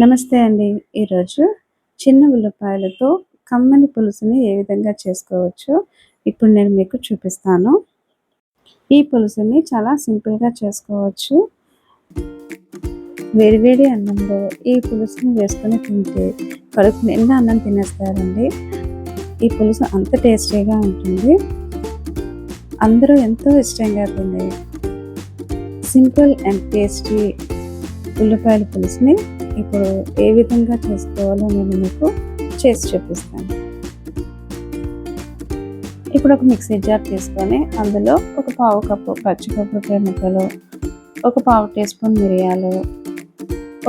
నమస్తే అండి. ఈరోజు చిన్న ఉల్లిపాయలతో కమ్మని పులుసుని ఏ విధంగా చేసుకోవచ్చో? ఇప్పుడు నేను మీకు చూపిస్తాను. ఈ పులుసుని చాలా సింపుల్గా చేసుకోవచ్చు. వేడివేడి అన్నంలో ఈ పులుసుని వేసుకొని తింటే కడుపు నిండా అన్నం తినేస్తారండి. ఈ పులుసు అంత టేస్టీగా ఉంటుంది. అందరూ ఎంతో ఇష్టంగా తింది సింపుల్ అండ్ టేస్టీ ఉల్లిపాయల పులుసుని ఇప్పుడు ఏ విధంగా చేసుకోవాలో నేను మీకు చేసి చూపిస్తాను. ఇప్పుడు ఒక మిక్సీ జార్ తీసుకొని అందులో ఒక పావు కప్పు పచ్చికొబ్బరికాయ ముక్కలు ఒక పావు టీ స్పూన్ మిరియాలు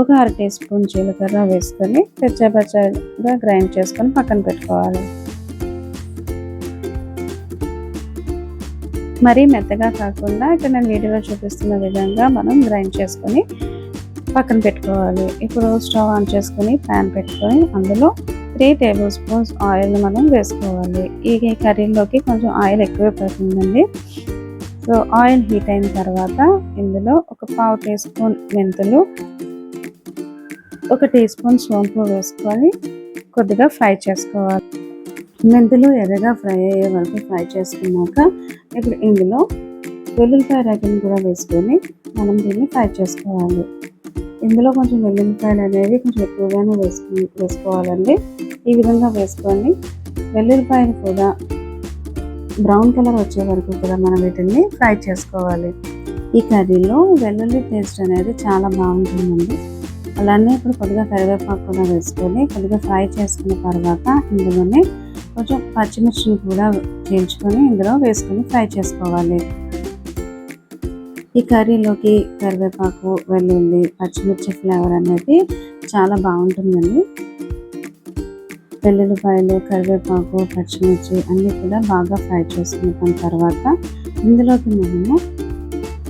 ఒక అర టీ స్పూన్ జీలకర్ర వేసుకొని పెచ్చపచ్చగా గ్రైండ్ చేసుకొని పక్కన పెట్టుకోవాలి. మరీ మెత్తగా కాకుండా ఇక్కడ నేను వీడియోలో చూపిస్తున్న విధంగా మనం గ్రైండ్ చేసుకొని పక్కన పెట్టుకోవాలి. ఇప్పుడు స్టవ్ ఆన్ చేసుకొని ప్యాన్ పెట్టుకొని అందులో త్రీ టేబుల్ స్పూన్స్ ఆయిల్ మనం వేసుకోవాలి. ఈ కర్రీలోకి కొంచెం ఆయిల్ ఎక్కువ పడుతుందండి. సో ఆయిల్ హీట్ అయిన తర్వాత ఇందులో ఒక పావు టీ స్పూన్ మెంతులు ఒక టీ స్పూన్ సోంపు వేసుకొని కొద్దిగా ఫ్రై చేసుకోవాలి. మెంతులు ఎర్రగా ఫ్రై అయ్యే వరకు ఫ్రై చేసుకున్నాక ఇప్పుడు ఇందులో వెల్లుల్లిపాయ రకం కూడా వేసుకొని మనం దీన్ని ఫ్రై చేసుకోవాలి. ఇందులో కొంచెం వెల్లుల్లిపాయలు అనేవి కొంచెం ఎక్కువగానే వేసుకు వేసుకోవాలండి. ఈ విధంగా వేసుకొని వెల్లుల్లిపాయలు కూడా బ్రౌన్ కలర్ వచ్చే వరకు కూడా మనం వీటిని ఫ్రై చేసుకోవాలి. ఈ కర్రీలో వెల్లుల్లి పేస్ట్ అనేది చాలా బాగుంటుందండి. అలానే ఇప్పుడు కొద్దిగా కరివేపాకు కూడా వేసుకొని కొద్దిగా ఫ్రై చేసుకున్న తర్వాత ఇందులోనే కొంచెం పచ్చిమిర్చిని కూడా చేయించుకొని ఇందులో వేసుకొని ఫ్రై చేసుకోవాలి. ఈ కర్రీలోకి కరివేపాకు వెల్లుల్లి పచ్చిమిర్చి ఫ్లేవర్ అనేది చాలా బాగుంటుందండి. వెల్లుల్లిపాయలు కరివేపాకు పచ్చిమిర్చి అన్నీ కూడా బాగా ఫ్రై చేసుకున్న తర్వాత ఇందులోకి మనము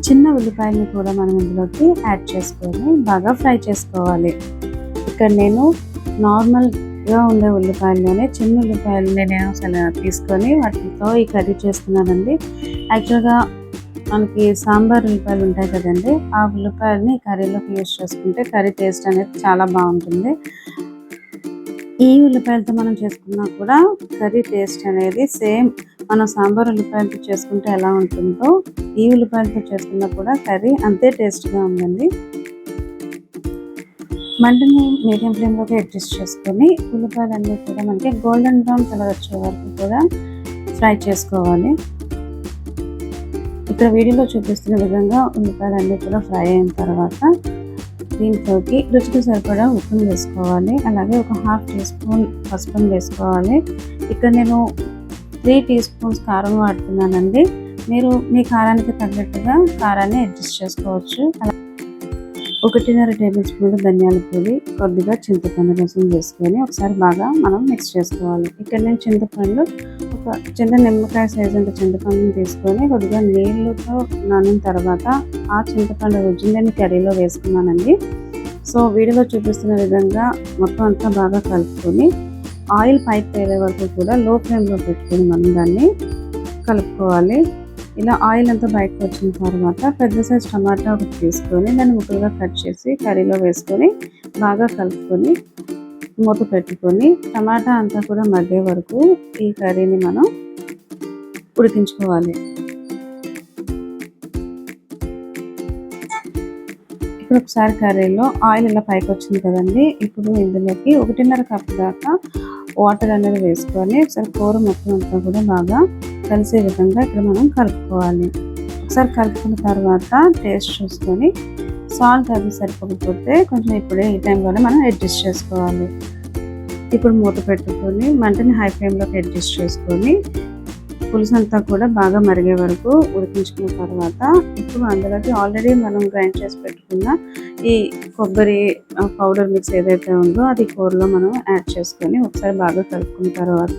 చిన్న ఉల్లిపాయల్ని కూడా మనం ఇందులోకి యాడ్ చేసుకొని బాగా ఫ్రై చేసుకోవాలి. ఇక్కడ నేను నార్మల్గా ఉండే ఉల్లిపాయల్లోనే చిన్న ఉల్లిపాయలని నేను తీసుకొని వాటితో ఈ కర్రీ చేస్తున్నానండి. యాక్చువల్గా మనకి సాంబార్ ఉల్లిపాయలు ఉంటాయి కదండి ఆ ఉల్లిపాయలని కర్రీలోకి యూజ్ చేసుకుంటే కర్రీ టేస్ట్ అనేది చాలా బాగుంటుంది. ఈ ఉల్లిపాయలతో మనం చేసుకున్నా కూడా కర్రీ టేస్ట్ అనేది సేమ్ మనం సాంబార్ ఉల్లిపాయలతో చేసుకుంటే ఎలా ఉంటుందో ఈ ఉల్లిపాయలతో చేసుకున్నా కూడా కర్రీ అంతే టేస్ట్గా ఉందండి. మంటని మీడియం ఫ్లేమ్లోకి అడ్జస్ట్ చేసుకొని ఉల్లిపాయలన్నీ కూడా మనకి గోల్డెన్ బ్రౌన్ కలర్ వచ్చే వరకు కూడా ఫ్రై చేసుకోవాలి. ఇక్కడ వీడియోలో చూపిస్తున్న విధంగా ఉల్లిపాయలన్నీ కూడా ఫ్రై అయిన తర్వాత దీంట్లోకి రుచికి సరిపడా ఉప్పును వేసుకోవాలి. అలాగే ఒక హాఫ్ టీ స్పూన్ పసుపును వేసుకోవాలి. ఇక్కడ నేను త్రీ టీ స్పూన్స్ కారం వాడుతున్నానండి. మీరు మీ కారానికి తగ్గట్టుగా కారాన్ని అడ్జస్ట్ చేసుకోవచ్చు. ఒకటిన్నర టేబుల్ స్పూన్ ధనియాల పొడి కొద్దిగా చింతపండు రసం వేసుకొని ఒకసారి బాగా మనం మిక్స్ చేసుకోవాలి. ఇక్కడ నేను చింతపండు ఒక చిన్న నిమ్మకాయ సైజ్ అంత చింతపండుని తీసుకొని కొద్దిగా నీళ్ళతో నానిన తర్వాత ఆ చింతపండు రుచిని కర్రీలో వేసుకున్నానండి. సో వీడియోలో చూపిస్తున్న విధంగా మొత్తం అంతా బాగా కలుపుకొని ఆయిల్ పైప్ తేలే వరకు కూడా లో ఫ్లేమ్లో పెట్టుకొని మనం దాన్ని కలుపుకోవాలి. ఇలా ఆయిల్ అంతా బయటకు వచ్చిన తర్వాత పెద్ద సైజ్ టమాటా ఒకటి తీసుకొని దాన్ని ముక్కలుగా కట్ చేసి కర్రీలో వేసుకొని బాగా కలుపుకొని మూత పెట్టుకొని టమాటా అంతా కూడా మగ్గే వరకు ఈ కర్రీని మనం ఉడికించుకోవాలి. ఇప్పుడు ఒకసారి కర్రీలో ఆయిల్ ఇలా పైకి వచ్చింది కదండి ఇప్పుడు ఇందులోకి ఒకటిన్నర కప్ దాకా వాటర్ అనేది వేసుకొని ఒకసారి కూర మొత్తం అంతా కూడా బాగా కలిసే విధంగా ఇక్కడ మనం కలుపుకోవాలి. ఒకసారి కలుపుకున్న తర్వాత టేస్ట్ చూసుకొని సాల్ట్ అవి సరిపోకపోతే కొంచెం ఇప్పుడే ఈ టైంలోనే మనం అడ్జస్ట్ చేసుకోవాలి. ఇప్పుడు మూత పెట్టుకొని మంటని హై ఫ్లేమ్లోకి అడ్జస్ట్ చేసుకొని పులుసు అంతా కూడా బాగా మరిగే వరకు ఉడికించుకున్న తర్వాత ఇప్పుడు అందులోకి ఆల్రెడీ మనం గ్రైండ్ చేసి పెట్టుకున్న ఈ కొబ్బరి పౌడర్ మిక్స్ ఏదైతే ఉందో అది కూరలో మనం యాడ్ చేసుకొని ఒకసారి బాగా కలుపుకున్న తర్వాత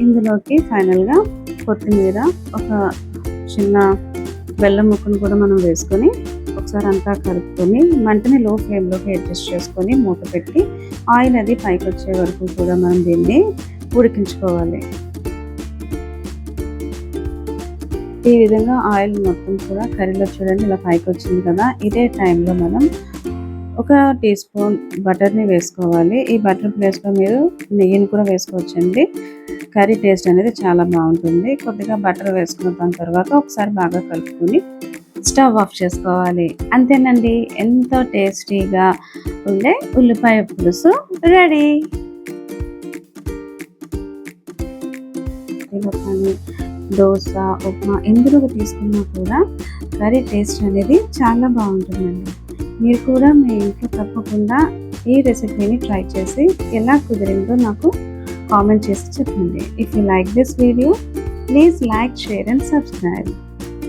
ఇందులోకి ఫైనల్గా కొత్తిమీర ఒక చిన్న బెల్లం ముక్కను కూడా మనం వేసుకొని ఒకసారి అంతా కలుపుకొని మంటని లో ఫ్లేమ్లోకి అడ్జస్ట్ చేసుకొని మూత పెట్టి ఆయిల్ అది పైకి వచ్చే వరకు కూడా మనం దీన్ని ఉడికించుకోవాలి. ఈ విధంగా ఆయిల్ మొత్తం కూడా కర్రీలో చూడండి ఇలా పైకి వచ్చింది కదా ఇదే టైంలో మనం ఒక టీ స్పూన్ బటర్ని వేసుకోవాలి. ఈ బటర్ ప్లేస్లో మీరు నెయ్యిని కూడా వేసుకోవచ్చండి. కర్రీ టేస్ట్ అనేది చాలా బాగుంటుంది. కొద్దిగా బటర్ వేసుకున్న దాని తర్వాత ఒకసారి బాగా కలుపుకొని స్టవ్ ఆఫ్ చేసుకోవాలి. అంతేనండి. ఎంతో టేస్టీగా ఉండే ఉల్లిపాయ పులుసు రెడీ. కానీ దోశ ఉప్మా ఎందులో తీసుకున్నా కూడా కర్రీ టేస్ట్ అనేది చాలా బాగుంటుందండి. మీరు కూడా మీ ఇంట్లో తప్పకుండా ఈ రెసిపీని ట్రై చేసి ఎలా కుదిరిందో నాకు కామెంట్ చేసి చెప్పండి. If you like this video please like share and subscribe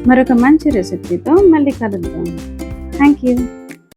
మరొక మంచి రెసిపీతో మళ్ళీ కలుద్దాం. Thank you